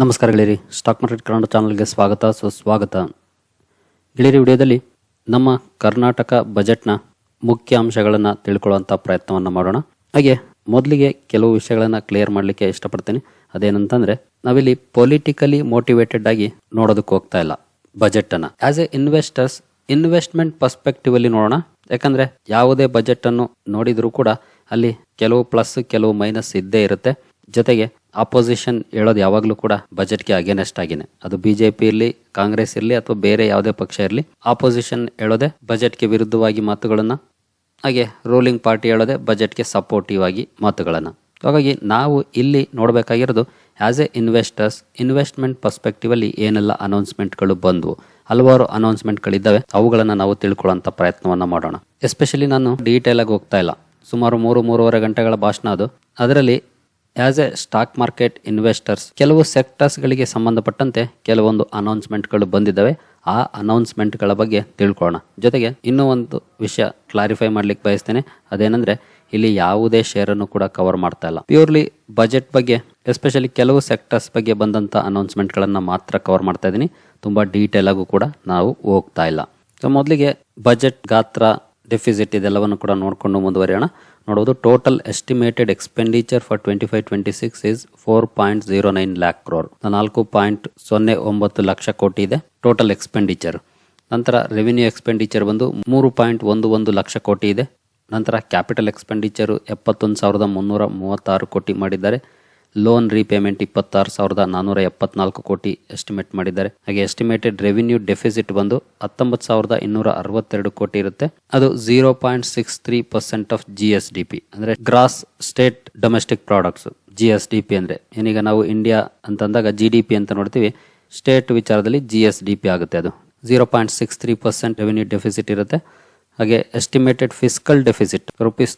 ನಮಸ್ಕಾರ ಗೆಳೆಯರಿ. Stock market Kannada ಚಾನಲ್ಗೆ ಸ್ವಾಗತ. ಸುಸ್ವಾಗತ. ಗೆಳೆಯರಿ, ವಿಡಿಯೋದಲ್ಲಿ ನಮ್ಮ ಕರ್ನಾಟಕ ಬಜೆಟ್ನ ಮುಖ್ಯ ಅಂಶಗಳನ್ನು ತಿಳ್ಕೊಳ್ಳುವಂಥ ಪ್ರಯತ್ನವನ್ನು ಮಾಡೋಣ. ಹಾಗೆ ಮೊದಲಿಗೆ ಕೆಲವು ವಿಷಯಗಳನ್ನು ಕ್ಲಿಯರ್ ಮಾಡಲಿಕ್ಕೆ ಇಷ್ಟಪಡ್ತೀನಿ. ಅದೇನಂತಂದರೆ, ನಾವಿಲ್ಲಿ ಪೊಲಿಟಿಕಲಿ ಮೋಟಿವೇಟೆಡ್ ಆಗಿ ನೋಡೋದಕ್ಕೆ ಹೋಗ್ತಾ ಇಲ್ಲ ಬಜೆಟನ್ನು as a investors investment perspective ಅಲ್ಲಿ ನೋಡೋಣ. ಯಾಕಂದ್ರೆ ಯಾವುದೇ ಬಜೆಟ್ ಅನ್ನು ನೋಡಿದ್ರು ಕೂಡ ಅಲ್ಲಿ ಕೆಲವು ಪ್ಲಸ್ ಕೆಲವು ಮೈನಸ್ ಇದ್ದೇ ಇರುತ್ತೆ. ಜೊತೆಗೆ ಆಪೋಸಿಷನ್ ಹೇಳೋದು ಯಾವಾಗಲೂ ಕೂಡ ಬಜೆಟ್ಗೆ ಅಗೇನೆಸ್ಟ್ ಆಗಿನೆ. ಅದು ಬಿಜೆಪಿ ಇರಲಿ ಕಾಂಗ್ರೆಸ್ ಇರಲಿ ಅಥವಾ ಬೇರೆ ಯಾವುದೇ ಪಕ್ಷ ಇರಲಿ ಆಪೋಸಿಷನ್ ಹೇಳೋದೆ ಬಜೆಟ್ಗೆ ವಿರುದ್ಧವಾಗಿ ಮಾತುಗಳನ್ನು, ಹಾಗೆ ರೂಲಿಂಗ್ ಪಾರ್ಟಿ ಹೇಳೋದೆ ಬಜೆಟ್ಗೆ ಸಪೋರ್ಟಿವ್ ಆಗಿ ಮಾತುಗಳನ್ನು. ಹಾಗಾಗಿ ನಾವು ಇಲ್ಲಿ ನೋಡಬೇಕಾಗಿರೋದು ಆ್ಯಸ್ ಎ ಇನ್ವೆಸ್ಟರ್ಸ್ ಇನ್ವೆಸ್ಟ್ಮೆಂಟ್ ಪರ್ಸ್ಪೆಕ್ಟಿವಲ್ಲಿ ಏನೆಲ್ಲ ಅನೌನ್ಸ್ಮೆಂಟ್ಗಳು ಬಂದವು. ಹಲವಾರು ಅನೌನ್ಸ್ಮೆಂಟ್ಗಳಿದ್ದಾವೆ ಅವುಗಳನ್ನು ನಾವು ತಿಳ್ಕೊಳ್ಳೋಂಥ ಪ್ರಯತ್ನವನ್ನು ಮಾಡೋಣ. ಎಸ್ಪೆಷಲಿ ನಾನು ಡೀಟೇಲಾಗಿ ಹೋಗ್ತಾ ಇಲ್ಲ. ಸುಮಾರು ಮೂರು, ಮೂರುವರೆ ಗಂಟೆಗಳ ಭಾಷಣ ಅದು. ಅದರಲ್ಲಿ as a stock market investors ಕೆಲವು ಸೆಕ್ಟರ್ಸ್ಗಳಿಗೆ ಸಂಬಂಧಪಟ್ಟಂತೆ ಕೆಲವೊಂದು ಅನೌನ್ಸ್ಮೆಂಟ್ಗಳು ಬಂದಿದ್ದಾವೆ. ಆ ಅನೌನ್ಸ್ಮೆಂಟ್ಗಳ ಬಗ್ಗೆ ತಿಳ್ಕೊಳ್ಳೋಣ. ಜೊತೆಗೆ ಇನ್ನೂ ಒಂದು ವಿಷಯ ಕ್ಲಾರಿಫೈ ಮಾಡ್ಲಿಕ್ಕೆ ಬಯಸ್ತೇನೆ. ಅದೇನಂದ್ರೆ, ಇಲ್ಲಿ ಯಾವುದೇ ಶೇರನ್ನು ಕೂಡ ಕವರ್ ಮಾಡ್ತಾ ಇಲ್ಲ. ಪ್ಯೂರ್ಲಿ ಬಜೆಟ್ ಬಗ್ಗೆ ಎಸ್ಪೆಷಲಿ ಕೆಲವು ಸೆಕ್ಟರ್ಸ್ ಬಗ್ಗೆ ಬಂದಂತ ಅನೌನ್ಸ್ಮೆಂಟ್ಗಳನ್ನು ಮಾತ್ರ ಕವರ್ ಮಾಡ್ತಾ ಇದ್ದೀನಿ. ತುಂಬಾ ಡೀಟೇಲ್ ಆಗೂ ಕೂಡ ನಾವು ಹೋಗ್ತಾ ಇಲ್ಲ. ಸೊ ಮೊದಲಿಗೆ ಬಜೆಟ್ ಗಾತ್ರ ಡೆಫಿಸಿಟ್ ಇದೆಲ್ಲವನ್ನು ಕೂಡ ನೋಡಿಕೊಂಡು ಮುಂದುವರಿಯೋಣ. ನೋಡೋದು total estimated expenditure for twenty five twenty six is four point zero nine lakh crore ನಾಲ್ಕು ಪಾಯಿಂಟ್ ಸೊನ್ನೆ ಒಂಬತ್ತು ಲಕ್ಷ ಕೋಟಿ ಇದೆ ಟೋಟಲ್ ಎಕ್ಸ್ಪೆಂಡಿಚರ್ ನಂತರ ರೆವಿನ್ಯೂ ಎಕ್ಸ್ಪೆಂಡಿಚರ್ ಬಂದು ಮೂರು ಪಾಯಿಂಟ್ ಒಂದು ಒಂದು ಲಕ್ಷ ಕೋಟಿ ಇದೆ. ನಂತರ ಕ್ಯಾಪಿಟಲ್ ಎಕ್ಸ್ಪೆಂಡಿಚರು ಎಪ್ಪತ್ತೊಂದು ಸಾವಿರದ ಮುನ್ನೂರ ಮೂವತ್ತಾರು ಕೋಟಿ ಮಾಡಿದ್ದಾರೆ. ಲೋನ್ ರೀಪೇಮೆಂಟ್ ಇಪ್ಪತ್ತಾರು ಸಾವಿರದ ನಾನ್ನೂರ ಎಪ್ಪತ್ನಾಲ್ಕು ಕೋಟಿ ಎಸ್ಟಿಮೇಟ್ ಮಾಡಿದ್ದಾರೆ. ಹಾಗೆ ಎಸ್ಟಿಮೇಟೆಡ್ ರೆವಿನ್ಯೂ ಡೆಫಿಸಿಟ್ ಬಂದು ಹತ್ತೊಂಬತ್ತು ಸಾವಿರದ ಇನ್ನೂರ ಅರವತ್ತೆರಡು ಕೋಟಿ ಇರುತ್ತೆ. ಅದು zero point six three percent of G S D P ಅಂದ್ರೆ gross state domestic products G S D P ಅಂದರೆ. ಏನೀಗ ನಾವು ಇಂಡಿಯಾ ಅಂತಂದಾಗ ಜಿ ಡಿ ಪಿ ಅಂತ ನೋಡ್ತೀವಿ ಸ್ಟೇಟ್ ವಿಚಾರದಲ್ಲಿ ಜಿ ಎಸ್ ಡಿ ಪಿ ಆಗುತ್ತೆ ಅದು. Zero point six three percent revenue deficit ಇರುತ್ತೆ. ಹಾಗೆ estimated fiscal deficit rupees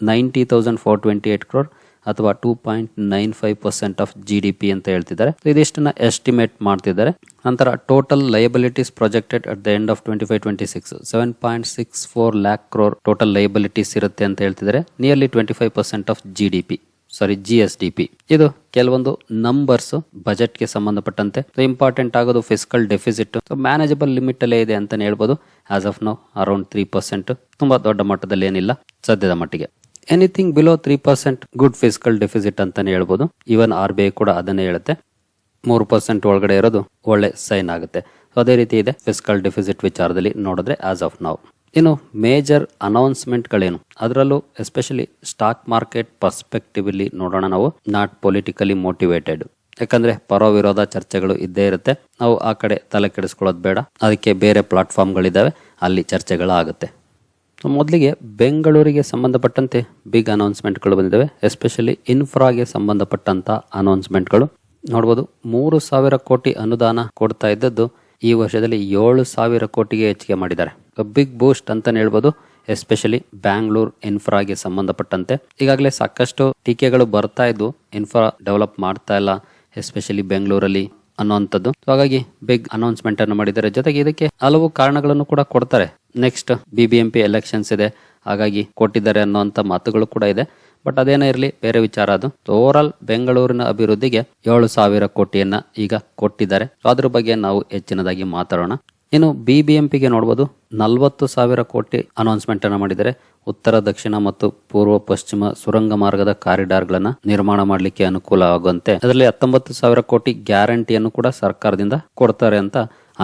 ninety thousand four twenty eight crore ಅಥವಾ two point nine five percent of G D P ಅಂತ ಹೇಳ್ತಿದ್ದಾರೆ. ಇದಿಷ್ಟನ್ನ estimate ಮಾಡ್ತಿದ್ದಾರೆ. ನಂತರ total liabilities projected at the end of twenty five twenty six seven point six four lakh crore total liabilities ಇರುತ್ತೆ ಅಂತ ಹೇಳ್ತಿದ್ದಾರೆ. Nearly twenty five percent of G D P sorry G S D P ಇದು ಕೆಲವೊಂದು numbers ಬಜೆಟ್ಗೆ ಸಂಬಂಧಪಟ್ಟಂತೆ. Important ಆಗೋದು physical deficit manageable limit ಅಲ್ಲೇ ಇದೆ ಅಂತಾನೆ ಹೇಳ್ಬೋದು. As of now around three percent ತುಂಬಾ ದೊಡ್ಡ ಮಟ್ಟದಲ್ಲಿ ಏನಿಲ್ಲ. ಸದ್ಯದ ಮಟ್ಟಿಗೆ. Anything below three percent good physical deficit ಅಂತಾನೆ ಹೇಳ್ಬೋದು. ಈವನ್ ಆರ್ ಬಿ ಐ ಕೂಡ ಅದನ್ನೇ ಹೇಳುತ್ತೆ. ಮೂರು ಪರ್ಸೆಂಟ್ ಒಳಗಡೆ ಇರೋದು ಒಳ್ಳೆ ಸೈನ್ ಆಗುತ್ತೆ. ಸೊ ಅದೇ ರೀತಿ ಇದೆ ಫಿಸಿಕಲ್ ಡೆಫಿಸಿಟ್ ವಿಚಾರದಲ್ಲಿ ನೋಡಿದ್ರೆ ಆಸ್ ಆಫ್ ನೌ ಇನ್ನು ಮೇಜರ್ ಅನೌನ್ಸ್ಮೆಂಟ್ಗಳೇನು ಅದರಲ್ಲೂ ಎಸ್ಪೆಷಲಿ ಸ್ಟಾಕ್ ಮಾರ್ಕೆಟ್ ಪರ್ಸ್ಪೆಕ್ಟಿವ್ ಇಲ್ಲಿ ನೋಡೋಣ ನಾವು. ನಾಟ್ ಪೊಲಿಟಿಕಲಿ ಮೋಟಿವೇಟೆಡ್ ಯಾಕಂದ್ರೆ ಪರ ವಿರೋಧ ಚರ್ಚೆಗಳು ಇದ್ದೇ ಇರುತ್ತೆ. ನಾವು ಆ ಕಡೆ ತಲೆ ಕೆಡಿಸ್ಕೊಳ್ಳೋದು ಬೇಡ. ಅದಕ್ಕೆ ಬೇರೆ ಪ್ಲಾಟ್ಫಾರ್ಮ್ಗಳಿದ್ದಾವೆ ಅಲ್ಲಿ ಚರ್ಚೆಗಳಾಗುತ್ತೆ. ಮೊದಲಿಗೆ ಬೆಂಗಳೂರಿಗೆ ಸಂಬಂಧಪಟ್ಟಂತೆ ಬಿಗ್ ಅನೌನ್ಸ್ಮೆಂಟ್ಗಳು ಬಂದಿದ್ದಾವೆ. ಎಸ್ಪೆಷಲಿ ಇನ್ಫ್ರಾಗೆ ಸಂಬಂಧಪಟ್ಟಂತ ಅನೌನ್ಸ್ಮೆಂಟ್ಗಳು ನೋಡ್ಬೋದು, ಮೂರು ಸಾವಿರ ಕೋಟಿ ಅನುದಾನ ಕೊಡ್ತಾ ಇದ್ದದ್ದು ಈ ವರ್ಷದಲ್ಲಿ ಏಳು ಸಾವಿರ ಕೋಟಿಗೆ ಹೆಚ್ಚಿಗೆ ಮಾಡಿದ್ದಾರೆ. ಬಿಗ್ ಬೂಸ್ಟ್ ಅಂತಾನೆ ಹೇಳ್ಬೋದು ಎಸ್ಪೆಷಲಿ ಬ್ಯಾಂಗ್ಳೂರ್ ಇನ್ಫ್ರಾಗೆ ಸಂಬಂಧಪಟ್ಟಂತೆ. ಈಗಾಗಲೇ ಸಾಕಷ್ಟು ಟೀಕೆಗಳು ಬರ್ತಾ ಇದ್ದು ಇನ್ಫ್ರಾ ಡೆವಲಪ್ ಮಾಡ್ತಾ ಇಲ್ಲ ಎಸ್ಪೆಷಲಿ ಬೆಂಗಳೂರಲ್ಲಿ ಅನ್ನುವಂಥದ್ದು. ಹಾಗಾಗಿ ಬಿಗ್ ಅನೌನ್ಸ್ಮೆಂಟ್ ಅನ್ನು ಮಾಡಿದ್ದಾರೆ. ಜೊತೆಗೆ ಇದಕ್ಕೆ ಹಲವು ಕಾರಣಗಳನ್ನು ಕೂಡ ಕೊಡ್ತಾರೆ. Next B B M P elections ಇದೆ. ಹಾಗಾಗಿ ಕೊಟ್ಟಿದ್ದಾರೆ ಅನ್ನುವಂಥ ಮಾತುಗಳು ಕೂಡ ಇದೆ. ಬಟ್ ಅದೇನೇ ಇರಲಿ, ಬೇರೆ ವಿಚಾರ ಅದು. ಓವರ್ ಬೆಂಗಳೂರಿನ ಅಭಿವೃದ್ಧಿಗೆ ಏಳು ಸಾವಿರ ಕೋಟಿಯನ್ನ ಈಗ ಕೊಟ್ಟಿದ್ದಾರೆ. ಅದ್ರ ಬಗ್ಗೆ ನಾವು ಹೆಚ್ಚಿನದಾಗಿ ಮಾತಾಡೋಣ. ಇನ್ನು ಬಿ ಬಿ ಎಂ ಪಿಗೆ ನೋಡ್ಬೋದು. ನಲವತ್ತು ಸಾವಿರ ಕೋಟಿ ಅನೌನ್ಸ್ಮೆಂಟ್ ಅನ್ನು ಮಾಡಿದ್ದಾರೆ. ಉತ್ತರ, ದಕ್ಷಿಣ ಮತ್ತು ಪೂರ್ವ, ಪಶ್ಚಿಮ ಸುರಂಗ ಮಾರ್ಗದ ಕಾರಿಡಾರ್ಗಳನ್ನು ನಿರ್ಮಾಣ ಮಾಡಲಿಕ್ಕೆ ಅನುಕೂಲ ಆಗುವಂತೆ ಅದರಲ್ಲಿ ಹತ್ತೊಂಬತ್ತು ಸಾವಿರ ಕೋಟಿ ಗ್ಯಾರಂಟಿಯನ್ನು ಕೂಡ ಸರ್ಕಾರದಿಂದ ಕೊಡ್ತಾರೆ ಅಂತ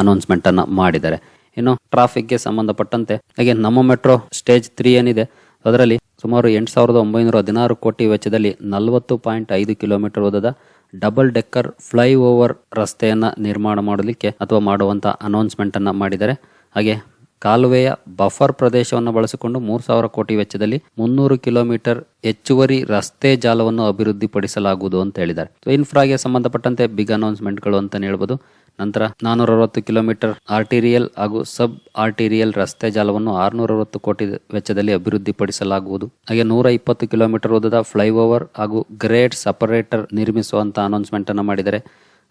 ಅನೌನ್ಸ್ಮೆಂಟ್ ಅನ್ನು ಮಾಡಿದ್ದಾರೆ. ಇನ್ನು ಟ್ರಾಫಿಕ್ಗೆ ಸಂಬಂಧಪಟ್ಟಂತೆ, ಹಾಗೆ ನಮ್ಮ ಮೆಟ್ರೋ ಸ್ಟೇಜ್ ತ್ರೀ ಏನಿದೆ, ಅದರಲ್ಲಿ ಸುಮಾರು ಎಂಟು ಸಾವಿರದ ಒಂಬೈನೂರ ಹದಿನಾರು ಕೋಟಿ ವೆಚ್ಚದಲ್ಲಿ ನಲವತ್ತು ಪಾಯಿಂಟ್ ಐದು ಕಿಲೋಮೀಟರ್ ಉದ್ದದ ಡಬಲ್ ಡೆಕ್ಕರ್ ಫ್ಲೈ ಓವರ್ ರಸ್ತೆಯನ್ನ ನಿರ್ಮಾಣ ಮಾಡಲಿಕ್ಕೆ ಅಥವಾ ಮಾಡುವಂತ ಅನೌನ್ಸ್ಮೆಂಟ್ ಅನ್ನ ಮಾಡಿದ್ದಾರೆ. ಹಾಗೆ ಕಾಲುವೆಯ ಬಫರ್ ಪ್ರದೇಶವನ್ನು ಬಳಸಿಕೊಂಡು ಮೂರು ಸಾವಿರ ಕೋಟಿ ವೆಚ್ಚದಲ್ಲಿ ಮುನ್ನೂರು ಕಿಲೋಮೀಟರ್ ಹೆಚ್ಚುವರಿ ರಸ್ತೆ ಜಾಲವನ್ನು ಅಭಿವೃದ್ಧಿಪಡಿಸಲಾಗುವುದು ಅಂತ ಹೇಳಿದ್ದಾರೆ. ಇನ್ಫ್ರಾಗೆ ಸಂಬಂಧಪಟ್ಟಂತೆ ಬಿಗ್ ಅನೌನ್ಸ್ಮೆಂಟ್ಗಳು ಅಂತಲೇ ಹೇಳ್ಬೋದು. ನಂತರ ನಾನೂರ ಅರವತ್ತು ಕಿಲೋಮೀಟರ್ ಆರ್ಟಿರಿಯಲ್ ಹಾಗೂ ಸಬ್ ಆರ್ಟಿರಿಯಲ್ ರಸ್ತೆ ಜಾಲವನ್ನು ಆರುನೂರ ಅರವತ್ತು ಕೋಟಿ ವೆಚ್ಚದಲ್ಲಿ ಅಭಿವೃದ್ಧಿಪಡಿಸಲಾಗುವುದು. ಹಾಗೆ ನೂರ ಇಪ್ಪತ್ತು ಕಿಲೋಮೀಟರ್ ಉದ್ದದ ಫ್ಲೈಓವರ್ ಹಾಗೂ ಗ್ರೇಟ್ ಸಪರೇಟರ್ ನಿರ್ಮಿಸುವಂತಹ ಅನೌನ್ಸ್ಮೆಂಟ್ ಅನ್ನು ಮಾಡಿದ್ದಾರೆ.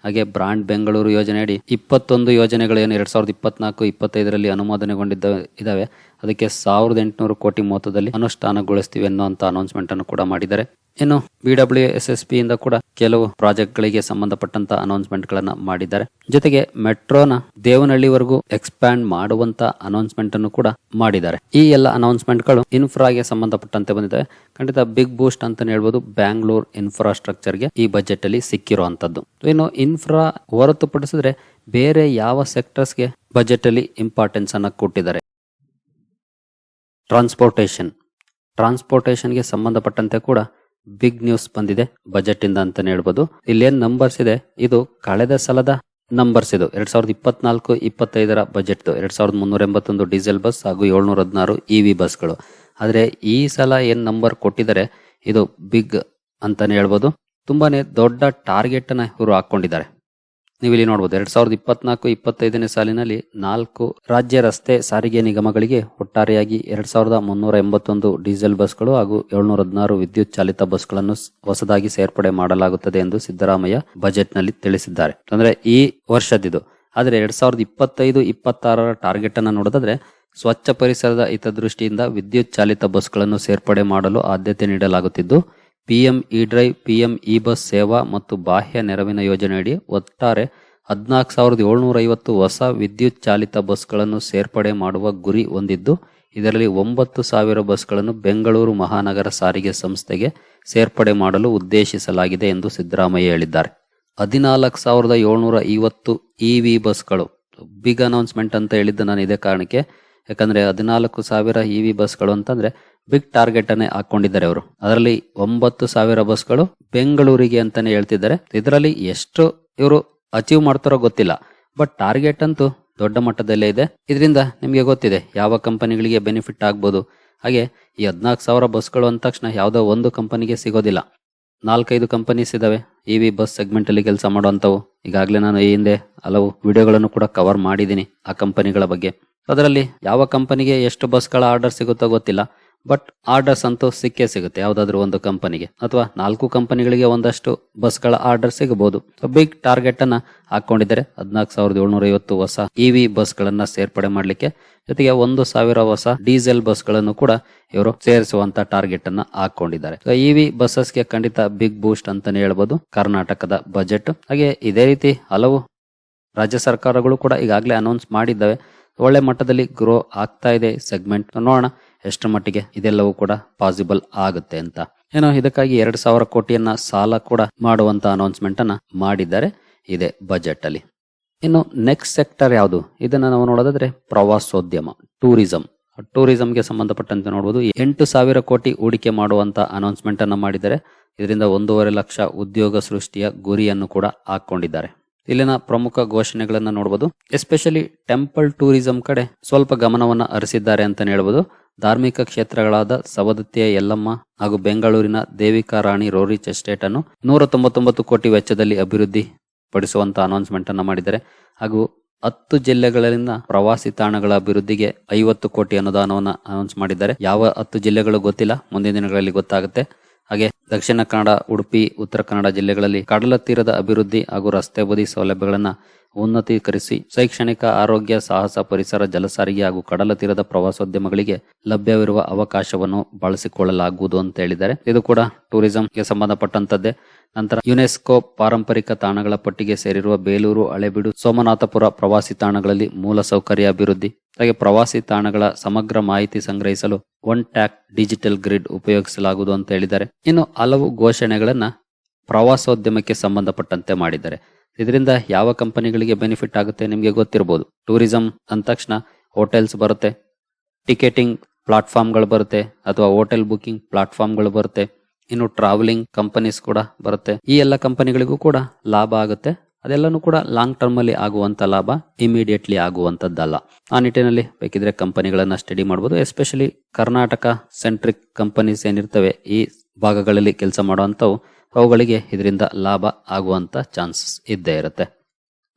ಹಾಗೆ ಬ್ರಾಂಡ್ ಬೆಂಗಳೂರು ಯೋಜನೆಯಡಿ ಇಪ್ಪತ್ತೊಂದು ಯೋಜನೆಗಳು ಏನು ಎರಡ್ ಸಾವಿರದ ಇಪ್ಪತ್ನಾಲ್ಕು, ಇಪ್ಪತ್ತೈದರಲ್ಲಿ ಅನುಮೋದನೆಗೊಂಡಿದ್ದ ಇದ್ದಾವೆ ಅದಕ್ಕೆ ಸಾವಿರದ ಎಂಟುನೂರು ಕೋಟಿ ಮೊತ್ತದಲ್ಲಿ ಅನುಷ್ಠಾನಗೊಳಿಸ್ತೀವಿ ಅನ್ನುವಂತ ಅನೌನ್ಸ್ಮೆಂಟ್ ಅನ್ನು ಕೂಡ ಮಾಡಿದ್ದಾರೆ. ಇನ್ನು B W S S P ಇಂದ ಕೂಡ ಕೆಲವು ಪ್ರಾಜೆಕ್ಟ್ ಗಳಿಗೆ ಸಂಬಂಧಪಟ್ಟಂತ ಅನೌನ್ಸ್ಮೆಂಟ್ ಗಳನ್ನ ಮಾಡಿದ್ದಾರೆ. ಜೊತೆಗೆ ಮೆಟ್ರೋನ ದೇವನಹಳ್ಳಿವರೆಗೂ ಎಕ್ಸ್ಪ್ಯಾಂಡ್ ಮಾಡುವಂತ ಅನೌನ್ಸ್ಮೆಂಟ್ ಅನ್ನು ಕೂಡ ಮಾಡಿದ್ದಾರೆ. ಈ ಎಲ್ಲ ಅನೌನ್ಸ್ಮೆಂಟ್ಗಳು ಇನ್ಫ್ರಾಗೆ ಸಂಬಂಧಪಟ್ಟಂತೆ ಬಂದಿದೆ ಖಂಡಿತ ಬಿಗ್ ಬೂಸ್ಟ್ ಅಂತ ಹೇಳ್ಬೋದು, ಬ್ಯಾಂಗ್ಳೂರ್ ಇನ್ಫ್ರಾಸ್ಟ್ರಕ್ಚರ್ಗೆ ಈ ಬಜೆಟ್ ಅಲ್ಲಿ ಸಿಕ್ಕಿರುವಂತದ್ದು ಇನ್ನು ಇನ್ಫ್ರಾ ಹೊರತುಪಡಿಸಿದ್ರೆ ಬೇರೆ ಯಾವ ಸೆಕ್ಟರ್ಸ್ಗೆ ಬಜೆಟ್ ಅಲ್ಲಿ ಇಂಪಾರ್ಟೆನ್ಸ್ ಅನ್ನ ಕೊಟ್ಟಿದ್ದಾರೆ? ಟ್ರಾನ್ಸ್ಪೋರ್ಟೇಷನ್. ಟ್ರಾನ್ಸ್ಪೋರ್ಟೇಷನ್ಗೆ ಸಂಬಂಧಪಟ್ಟಂತೆ ಕೂಡ ಬಿಗ್ ನ್ಯೂಸ್ ಬಂದಿದೆ ಬಜೆಟ್ ಇಂದ ಅಂತಾನೆ ಹೇಳ್ಬೋದು. ಇಲ್ಲೇನ್ ನಂಬರ್ಸ್ ಇದೆ? ಇದು ಕಳೆದ ಸಲದ ನಂಬರ್ಸ್ ಇದು. ಎರಡ್ ಸಾವಿರದ ಇಪ್ಪತ್ನಾಲ್ಕು, ಇಪ್ಪತ್ತೈದರ ಬಜೆಟ್ ಎರಡ್ ಸಾವಿರದ ಮುನ್ನೂರ ಎಂಬತ್ತೊಂದು ಡೀಸೆಲ್ ಬಸ್ ಹಾಗೂ ಏಳ್ನೂರ ಹದಿನಾರು ಇವಿ ಬಸ್ಗಳು ಆದ್ರೆ ಈ ಸಲ ಏನ್ ನಂಬರ್ ಕೊಟ್ಟಿದ್ದಾರೆ, ಇದು ಬಿಗ್ ಅಂತಾನೆ ಹೇಳ್ಬೋದು. ತುಂಬಾನೇ ದೊಡ್ಡ ಟಾರ್ಗೆಟ್ ಅನ್ನ ಇವರು ಹಾಕೊಂಡಿದ್ದಾರೆ ನೀವು ಇಲ್ಲಿ ನೋಡಬಹುದು ಎರಡ್ ಸಾವಿರದ ಇಪ್ಪತ್ನಾಲ್ಕು, ಇಪ್ಪತ್ತೈದನೇ ಸಾಲಿನಲ್ಲಿ ನಾಲ್ಕು ರಾಜ್ಯ ರಸ್ತೆ ಸಾರಿಗೆ ನಿಗಮಗಳಿಗೆ ಒಟ್ಟಾರೆಯಾಗಿ ಎರಡ್ ಸಾವಿರದ ಮುನ್ನೂರ ಎಂಬತ್ತೊಂದು ಡೀಸೆಲ್ ಬಸ್ಗಳು ಹಾಗೂ ಏಳ್ನೂರ ಹದಿನಾರು ವಿದ್ಯುತ್ ಚಾಲಿತ ಬಸ್ಗಳನ್ನು ಹೊಸದಾಗಿ ಸೇರ್ಪಡೆ ಮಾಡಲಾಗುತ್ತದೆ ಎಂದು ಸಿದ್ದರಾಮಯ್ಯ ಬಜೆಟ್ನಲ್ಲಿ ತಿಳಿಸಿದ್ದಾರೆ. ಅಂದ್ರೆ ಈ ವರ್ಷದಿದು ಆದರೆ ಎರಡ್ ಸಾವಿರದ ಇಪ್ಪತ್ತೈದು, ಇಪ್ಪತ್ತಾರರ ಟಾರ್ಗೆಟ್ ಅನ್ನು ನೋಡೋದಾದ್ರೆ ಸ್ವಚ್ಛ ಪರಿಸರದ ಹಿತದೃಷ್ಟಿಯಿಂದ ವಿದ್ಯುತ್ ಚಾಲಿತ ಬಸ್ಗಳನ್ನು ಸೇರ್ಪಡೆ ಮಾಡಲು ಆದ್ಯತೆ ನೀಡಲಾಗುತ್ತಿದ್ದು PM E drive PM E bus Sewa ಮತ್ತು ಬಾಹ್ಯ ನೆರವಿನ ಯೋಜನೆಯಡಿ ಒಟ್ಟಾರೆ ಹದಿನಾಲ್ಕು ಸಾವಿರದ ಏಳ್ನೂರ ಐವತ್ತು ಹೊಸ ವಿದ್ಯುತ್ ಚಾಲಿತ ಬಸ್ಗಳನ್ನು ಸೇರ್ಪಡೆ ಮಾಡುವ ಗುರಿ ಹೊಂದಿದ್ದು, ಇದರಲ್ಲಿ ಒಂಬತ್ತು ಸಾವಿರ ಬಸ್ಗಳನ್ನು ಬೆಂಗಳೂರು ಮಹಾನಗರ ಸಾರಿಗೆ ಸಂಸ್ಥೆಗೆ ಸೇರ್ಪಡೆ ಮಾಡಲು ಉದ್ದೇಶಿಸಲಾಗಿದೆ ಎಂದು ಸಿದ್ದರಾಮಯ್ಯ ಹೇಳಿದ್ದಾರೆ. ಹದಿನಾಲ್ಕು ಸಾವಿರದ ಏಳ್ನೂರ ಐವತ್ತು ಇ ವಿ ಬಸ್ಗಳು, ಬಿಗ್ ಅನೌನ್ಸ್ಮೆಂಟ್ ಅಂತ ಹೇಳಿದ್ದು ನಾನು ಇದೇ ಕಾರಣಕ್ಕೆ ಯಾಕಂದ್ರೆ ಹದಿನಾಲ್ಕು ಸಾವಿರ ಇ ವಿ ಬಸ್ಗಳು ಅಂತಂದ್ರೆ ಬಿಗ್ ಟಾರ್ಗೆಟ್ ಅನ್ನೇ ಹಾಕೊಂಡಿದ್ದಾರೆ ಅವರು. ಅದರಲ್ಲಿ ಒಂಬತ್ತು ಸಾವಿರ ಬಸ್ಗಳು ಬೆಂಗಳೂರಿಗೆ ಅಂತಾನೆ ಹೇಳ್ತಿದ್ದಾರೆ. ಇದರಲ್ಲಿ ಎಷ್ಟು ಇವರು ಅಚೀವ್ ಮಾಡ್ತಾರೋ ಗೊತ್ತಿಲ್ಲ. ಬಟ್ ಟಾರ್ಗೆಟ್ ಅಂತೂ ದೊಡ್ಡ ಮಟ್ಟದಲ್ಲೇ ಇದೆ. ಇದರಿಂದ ನಿಮಗೆ ಗೊತ್ತಿದೆ ಯಾವ ಕಂಪನಿಗಳಿಗೆ ಬೆನಿಫಿಟ್ ಆಗ್ಬೋದು. ಹಾಗೆ ಈ ಹದಿನಾಲ್ಕು ಸಾವಿರ ಬಸ್ಗಳು ಅಂದ ತಕ್ಷಣ ಯಾವುದೋ ಒಂದು ಕಂಪನಿಗೆ ಸಿಗೋದಿಲ್ಲ. ನಾಲ್ಕೈದು ಕಂಪನೀಸ್ ಇದ್ದಾವೆ ಇ ವಿ ಬಸ್ ಸೆಗ್ಮೆಂಟ್ ಅಲ್ಲಿ ಕೆಲಸ ಮಾಡುವಂಥವು. ಈಗಾಗಲೇ ನಾನು ಈ ಹಿಂದೆ ಹಲವು ವಿಡಿಯೋಗಳನ್ನು ಕೂಡ ಕವರ್ ಮಾಡಿದ್ದೀನಿ ಆ ಕಂಪನಿಗಳ ಬಗ್ಗೆ. ಅದರಲ್ಲಿ ಯಾವ ಕಂಪನಿಗೆ ಎಷ್ಟು ಬಸ್ಗಳ ಆರ್ಡರ್ ಸಿಗುತ್ತೋ ಗೊತ್ತಿಲ್ಲ. ಬಟ್ ಆರ್ಡರ್ಸ್ ಅಂತೂ ಸಿಕ್ಕೇ ಸಿಗುತ್ತೆ, ಯಾವುದಾದ್ರೂ ಒಂದು ಕಂಪನಿಗೆ. ಅಥವಾ ನಾಲ್ಕು ಕಂಪನಿಗಳಿಗೆ ಒಂದಷ್ಟು ಬಸ್ಗಳ ಆರ್ಡರ್ ಸಿಗಬಹುದು. ಬಿಗ್ ಟಾರ್ಗೆಟ್ ಅನ್ನ ಹಾಕೊಂಡಿದ್ದಾರೆ. ಹದಿನಾಲ್ಕು ಸಾವಿರದ ಏಳ್ನೂರ ಐವತ್ತು ಹೊಸ ಇವಿ ಬಸ್ಗಳನ್ನ ಸೇರ್ಪಡೆ ಮಾಡಲಿಕ್ಕೆ. ಜೊತೆಗೆ ಒಂದು ಸಾವಿರ ಹೊಸ ಡೀಸೆಲ್ ಬಸ್ಗಳನ್ನು ಕೂಡ ಇವರು ಸೇರಿಸುವಂತ ಟಾರ್ಗೆಟ್ ಅನ್ನ ಹಾಕೊಂಡಿದ್ದಾರೆ. ಇವಿ ಬಸ್ಸಸ್ಗೆ ಖಂಡಿತ ಬಿಗ್ ಬೂಸ್ಟ್ ಅಂತಾನೆ ಹೇಳ್ಬೋದು. ಕರ್ನಾಟಕದ ಬಜೆಟ್ ಹಾಗೆ ಇದೇ ರೀತಿ ಹಲವು ರಾಜ್ಯ ಸರ್ಕಾರಗಳು ಕೂಡ ಈಗಾಗಲೇ ಅನೌನ್ಸ್ ಮಾಡಿದ್ದಾವೆ. ಒಳ್ಳೆ ಮಟ್ಟದಲ್ಲಿ ಗ್ರೋ ಆಗ್ತಾ ಇದೆ ಸೆಗ್ಮೆಂಟ್ ನೋಡೋಣ ಎಷ್ಟು ಮಟ್ಟಿಗೆ ಇದೆಲ್ಲವೂ ಕೂಡ ಪಾಸಿಬಲ್ ಆಗುತ್ತೆ ಅಂತ. ಏನೋ ಇದಕ್ಕಾಗಿ ಎರಡು ಸಾವಿರ ಕೋಟಿಯನ್ನ ಸಾಲ ಕೂಡ ಮಾಡುವಂತ ಅನೌನ್ಸ್ಮೆಂಟ್ ಅನ್ನ ಮಾಡಿದ್ದಾರೆ ಇದೆ ಬಜೆಟ್ ಅಲ್ಲಿ. ಇನ್ನು ನೆಕ್ಸ್ಟ್ ಸೆಕ್ಟರ್ ಯಾವುದು? ಇದನ್ನ ನಾವು ನೋಡೋದಾದ್ರೆ ಪ್ರವಾಸೋದ್ಯಮ ಟೂರಿಸಂ ಟೂರಿಸಂಗೆ ಸಂಬಂಧಪಟ್ಟಂತೆ ನೋಡಬಹುದು ಎಂಟು ಸಾವಿರ ಕೋಟಿ ಹೂಡಿಕೆ ಮಾಡುವಂತ ಅನೌನ್ಸ್ಮೆಂಟ್ ಅನ್ನ ಮಾಡಿದ್ದಾರೆ. ಇದರಿಂದ ಒಂದೂವರೆ ಲಕ್ಷ ಉದ್ಯೋಗ ಸೃಷ್ಟಿಯ ಗುರಿಯನ್ನು ಕೂಡ ಹಾಕೊಂಡಿದ್ದಾರೆ. ಇಲ್ಲಿನ ಪ್ರಮುಖ ಘೋಷಣೆಗಳನ್ನ ನೋಡಬಹುದು ಎಸ್ಪೆಷಲಿ ಟೆಂಪಲ್ ಟೂರಿಸಂ ಕಡೆ ಸ್ವಲ್ಪ ಗಮನವನ್ನ ಹರಿಸಿದ್ದಾರೆ ಅಂತಾನೆ ಹೇಳ್ಬೋದು. ಧಾರ್ಮಿಕ ಕ್ಷೇತ್ರಗಳಾದ ಸವದತ್ತಿಯ ಯಲ್ಲಮ್ಮ ಹಾಗೂ ಬೆಂಗಳೂರಿನ ದೇವಿಕಾ ರಾಣಿ ರೋರಿಚ್ ಎಸ್ಟೇಟ್ ಅನ್ನು ನೂರ ತೊಂಬತ್ತೊಂಬತ್ತು ಕೋಟಿ ವೆಚ್ಚದಲ್ಲಿ ಅಭಿವೃದ್ಧಿ ಪಡಿಸುವಂತ ಅನೌನ್ಸ್ಮೆಂಟ್ ಅನ್ನ ಮಾಡಿದ್ದಾರೆ. ಹಾಗೂ ಹತ್ತು ಜಿಲ್ಲೆಗಳಲ್ಲಿನ ಪ್ರವಾಸಿ ತಾಣಗಳ ಅಭಿವೃದ್ಧಿಗೆ ಐವತ್ತು ಕೋಟಿ ಅನುದಾನವನ್ನು ಅನೌನ್ಸ್ ಮಾಡಿದ್ದಾರೆ. ಯಾವ ಹತ್ತು ಜಿಲ್ಲೆಗಳು ಗೊತ್ತಿಲ್ಲ, ಮುಂದಿನ ದಿನಗಳಲ್ಲಿ ಗೊತ್ತಾಗುತ್ತೆ. ಹಾಗೆ ದಕ್ಷಿಣ ಕನ್ನಡ ಉಡುಪಿ ಉತ್ತರ ಕನ್ನಡ ಜಿಲ್ಲೆಗಳಲ್ಲಿ ಕಡಲ ತೀರದ ಅಭಿವೃದ್ಧಿ ಹಾಗೂ ರಸ್ತೆ ಬದಿ ಸೌಲಭ್ಯಗಳನ್ನ ಉನ್ನತೀಕರಿಸಿ ಶೈಕ್ಷಣಿಕ ಆರೋಗ್ಯ ಸಾಹಸ ಪರಿಸರ ಜಲಸಾರಿಗೆ ಹಾಗೂ ಕಡಲ ತೀರದ ಪ್ರವಾಸೋದ್ಯಮಗಳಿಗೆ ಲಭ್ಯವಿರುವ ಅವಕಾಶವನ್ನು ಬಳಸಿಕೊಳ್ಳಲಾಗುವುದು ಅಂತ ಹೇಳಿದ್ದಾರೆ. ಇದು ಕೂಡ ಟೂರಿಸಂಗೆ ಸಂಬಂಧಪಟ್ಟಂತದ್ದೇ. ನಂತರ ಯುನೆಸ್ಕೋ ಪಾರಂಪರಿಕ ತಾಣಗಳ ಪಟ್ಟಿಗೆ ಸೇರಿರುವ ಬೇಲೂರು, ಹಳೆಬೀಡು, ಸೋಮನಾಥಪುರ ಪ್ರವಾಸಿ ತಾಣಗಳಲ್ಲಿ ಮೂಲ ಸೌಕರ್ಯ ಅಭಿವೃದ್ಧಿ. ಹಾಗೆ ಪ್ರವಾಸಿ ತಾಣಗಳ ಸಮಗ್ರ ಮಾಹಿತಿ ಸಂಗ್ರಹಿಸಲು ಒನ್ ಟ್ಯಾಕ್ ಡಿಜಿಟಲ್ ಗ್ರಿಡ್ ಉಪಯೋಗಿಸಲಾಗುವುದು ಅಂತ ಹೇಳಿದ್ದಾರೆ. ಇನ್ನು ಹಲವು ಘೋಷಣೆಗಳನ್ನ ಪ್ರವಾಸೋದ್ಯಮಕ್ಕೆ ಸಂಬಂಧಪಟ್ಟಂತೆ ಮಾಡಿದ್ದಾರೆ. ಇದರಿಂದ ಯಾವ ಕಂಪನಿಗಳಿಗೆ ಬೆನಿಫಿಟ್ ಆಗುತ್ತೆ ನಿಮಗೆ ಗೊತ್ತಿರಬಹುದು ಟೂರಿಸಂ ಅಂದ ತಕ್ಷಣ ಹೋಟೆಲ್ಸ್ ಬರುತ್ತೆ ಟಿಕೆಟಿಂಗ್ ಪ್ಲಾಟ್ಫಾರ್ಮ್ಗಳು ಬರುತ್ತೆ, ಅಥವಾ ಹೋಟೆಲ್ ಬುಕಿಂಗ್ ಪ್ಲಾಟ್ಫಾರ್ಮ್ಗಳು ಬರುತ್ತೆ, ಇನ್ನು ಟ್ರಾವೆಲಿಂಗ್ ಕಂಪನೀಸ್ ಕೂಡ ಬರುತ್ತೆ. ಈ ಎಲ್ಲ ಕಂಪನಿಗಳಿಗೂ ಕೂಡ ಲಾಭ ಆಗುತ್ತೆ. ಅದೆಲ್ಲನೂ ಕೂಡ ಲಾಂಗ್ ಟರ್ಮ್ ಅಲ್ಲಿ ಆಗುವಂತ ಲಾಭ ಇಮಿಡಿಯೇಟ್ಲಿ ಆಗುವಂತದ್ದಲ್ಲ. ಆ ನಿಟ್ಟಿನಲ್ಲಿ ಬೇಕಿದ್ರೆ ಕಂಪನಿಗಳನ್ನ ಸ್ಟಡಿ ಮಾಡಬಹುದು ಎಸ್ಪೆಷಲಿ ಕರ್ನಾಟಕ ಸೆಂಟ್ರಿಕ್ ಕಂಪನೀಸ್ ಏನಿರ್ತವೆ, ಈ ಭಾಗಗಳಲ್ಲಿ ಕೆಲಸ ಮಾಡುವಂತವು ಅವುಗಳಿಗೆ ಇದರಿಂದ ಲಾಭ ಆಗುವಂತ ಚಾನ್ಸಸ್ ಇದ್ದೇ ಇರುತ್ತೆ.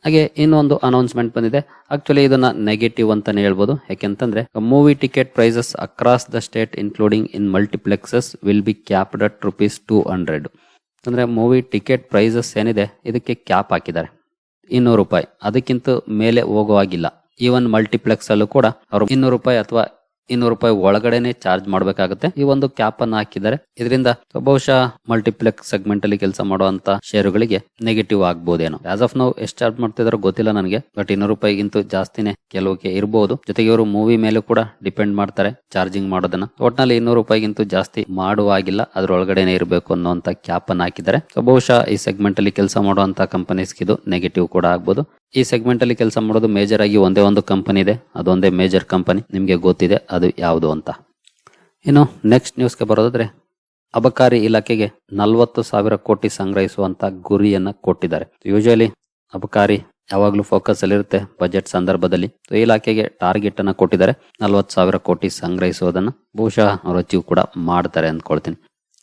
ಹಾಗೆ ಇನ್ನೊಂದು ಅನೌನ್ಸ್ಮೆಂಟ್ ಬಂದಿದೆ. ಆಕ್ಚುಲಿ ಇದನ್ನ ನೆಗೆಟಿವ್ ಅಂತಾನೆ ಹೇಳ್ಬೋದು. ಯಾಕೆಂತಂದ್ರೆ movie ticket prices across the state including in multiplexes will be capped at rupees two hundred ಅಂದ್ರೆ ಮೂವಿ ಟಿಕೆಟ್ ಪ್ರೈಸಸ್ ಏನಿದೆ, ಇದಕ್ಕೆ ಕ್ಯಾಪ್ ಹಾಕಿದ್ದಾರೆ. ಇನ್ನೂರು ರೂಪಾಯಿ. ಅದಕ್ಕಿಂತ ಮೇಲೆ ಹೋಗುವಾಗಿಲ್ಲ. ಈವನ್ ಮಲ್ಟಿಪ್ಲೆಕ್ಸ್ ಅಲ್ಲೂ ಕೂಡ ಅವರು ಇನ್ನೂರು ರೂಪಾಯಿ ಅಥವಾ ಇನ್ನೂರು ರೂಪಾಯಿ ಒಳಗಡೆನೆ ಚಾರ್ಜ್ ಮಾಡಬೇಕಾಗುತ್ತೆ. ಈ ಒಂದು ಕ್ಯಾಪ್ ಅನ್ನು ಹಾಕಿದ್ದಾರೆ ಇದರಿಂದ ಬಹುಶಃ ಮಲ್ಟಿಪ್ಲೆಕ್ಸ್ ಸೆಗ್ಮೆಂಟ್ ಅಲ್ಲಿ ಕೆಲಸ ಮಾಡುವಂತ ಶೇರುಗಳಿಗೆ ನೆಗೆಟಿವ್ ಆಗ್ಬೋದೇನೋ. ಆಸ್ ಆಫ್ ನಾವು ಎಷ್ಟು ಚಾರ್ಜ್ ಮಾಡ್ತಿದಾರೋ ಗೊತ್ತಿಲ್ಲ ನನಗೆ. ಬಟ್ ಇನ್ನೂರು ರೂಪಾಯಿಗಿಂತ ಜಾಸ್ತಿನೇ ಕೆಲವಕ್ಕೆ ಇರಬಹುದು ಜೊತೆಗೆ ಇವರು ಮೂವಿ ಮೇಲೂ ಕೂಡ ಡಿಪೆಂಡ್ ಮಾಡ್ತಾರೆ ಚಾರ್ಜಿಂಗ್ ಮಾಡೋದನ್ನ. ಒಟ್ನಲ್ಲಿ ಇನ್ನೂರು ರೂಪಾಯಿಗಿಂತ ಜಾಸ್ತಿ ಮಾಡುವಾಗಿಲ್ಲ. ಅದ್ರೊಳಗಡೆನೆ ಇರಬೇಕು ಅನ್ನುವಂತ ಕ್ಯಾಪ್ ಅನ್ನು ಹಾಕಿದ್ದಾರೆ ಸೊ ಬಹುಶಃ ಈ ಸೆಗ್ಮೆಂಟ್ ಅಲ್ಲಿ ಕೆಲಸ ಮಾಡುವಂತ ಕಂಪನೀಸ್ ಇದು ನೆಗೆಟಿವ್ ಕೂಡ ಆಗ್ಬೋದು. ಈ ಸೆಗ್ಮೆಂಟ್ ಅಲ್ಲಿ ಕೆಲಸ ಮಾಡೋದು ಮೇಜರ್ ಆಗಿ ಒಂದೇ ಒಂದು ಕಂಪನಿ ಇದೆ. ಅದೊಂದೇ ಮೇಜರ್ ಕಂಪನಿ ನಿಮಗೆ ಗೊತ್ತಿದೆ ಅದು ಯಾವುದು ಅಂತ. ಇನ್ನು ನೆಕ್ಸ್ಟ್ ನ್ಯೂಸ್ಗೆ ಬರೋದಾದ್ರೆ, ಅಬಕಾರಿ ಇಲಾಖೆಗೆ ನಲವತ್ತು ಸಾವಿರ ಕೋಟಿ ಸಂಗ್ರಹಿಸುವಂತ ಗುರಿಯನ್ನ ಕೊಟ್ಟಿದ್ದಾರೆ. ಯೂಶಲಿ ಅಬಕಾರಿ ಯಾವಾಗ್ಲೂ ಫೋಕಸ್ ಅಲ್ಲಿರುತ್ತೆ ಬಜೆಟ್ ಸಂದರ್ಭದಲ್ಲಿ. ಈ ಇಲಾಖೆಗೆ ಟಾರ್ಗೆಟ್ ಅನ್ನ ಕೊಟ್ಟಿದ್ದಾರೆ. ನಲವತ್ತು ಸಾವಿರ ಕೋಟಿ ಸಂಗ್ರಹಿಸುವುದನ್ನ ಬಹುಶಃ ಅವರು ಅಚೀವ್ ಕೂಡ ಮಾಡ್ತಾರೆ ಅಂದ್ಕೊಳ್ತೀನಿ.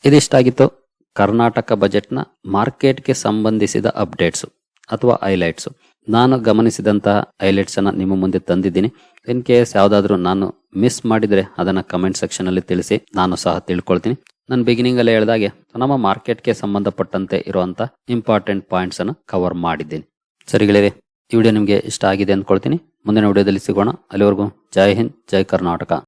ಇದಿಷ್ಟಾಗಿತ್ತು ಕರ್ನಾಟಕ ಬಜೆಟ್ನ ಮಾರ್ಕೆಟ್ಗೆ ಸಂಬಂಧಿಸಿದ ಅಪ್ಡೇಟ್ಸ್ ಅಥವಾ ಹೈಲೈಟ್ಸ್ ನಾನು ಗಮನಿಸಿದಂತಹ ಹೈಲೈಟ್ಸನ್ನು ನಿಮ್ಮ ಮುಂದೆ ತಂದಿದ್ದೀನಿ. ಇನ್ ಕೇಸ್ ಯಾವುದಾದ್ರೂ ನಾನು ಮಿಸ್ ಮಾಡಿದರೆ ಅದನ್ನು ಕಮೆಂಟ್ ಸೆಕ್ಷನಲ್ಲಿ ತಿಳಿಸಿ, ನಾನು ಸಹ ತಿಳ್ಕೊಳ್ತೀನಿ. ನಾನು ಬಿಗಿನಿಂಗಲ್ಲಿ ಹೇಳಿದಾಗೆ ನಮ್ಮ ಮಾರ್ಕೆಟ್ಗೆ ಸಂಬಂಧಪಟ್ಟಂತೆ ಇರುವಂಥ ಇಂಪಾರ್ಟೆಂಟ್ ಪಾಯಿಂಟ್ಸನ್ನು ಕವರ್ ಮಾಡಿದ್ದೀನಿ. ಸರಿಗಳಿವೆ ಈ ವಿಡಿಯೋ ನಿಮಗೆ ಇಷ್ಟ ಆಗಿದೆ ಅಂದ್ಕೊಳ್ತೀನಿ. ಮುಂದಿನ ವಿಡಿಯೋದಲ್ಲಿ ಸಿಗೋಣ. ಅಲ್ಲಿವರೆಗೂ ಜೈ ಹಿಂದ್, ಜೈ ಕರ್ನಾಟಕ.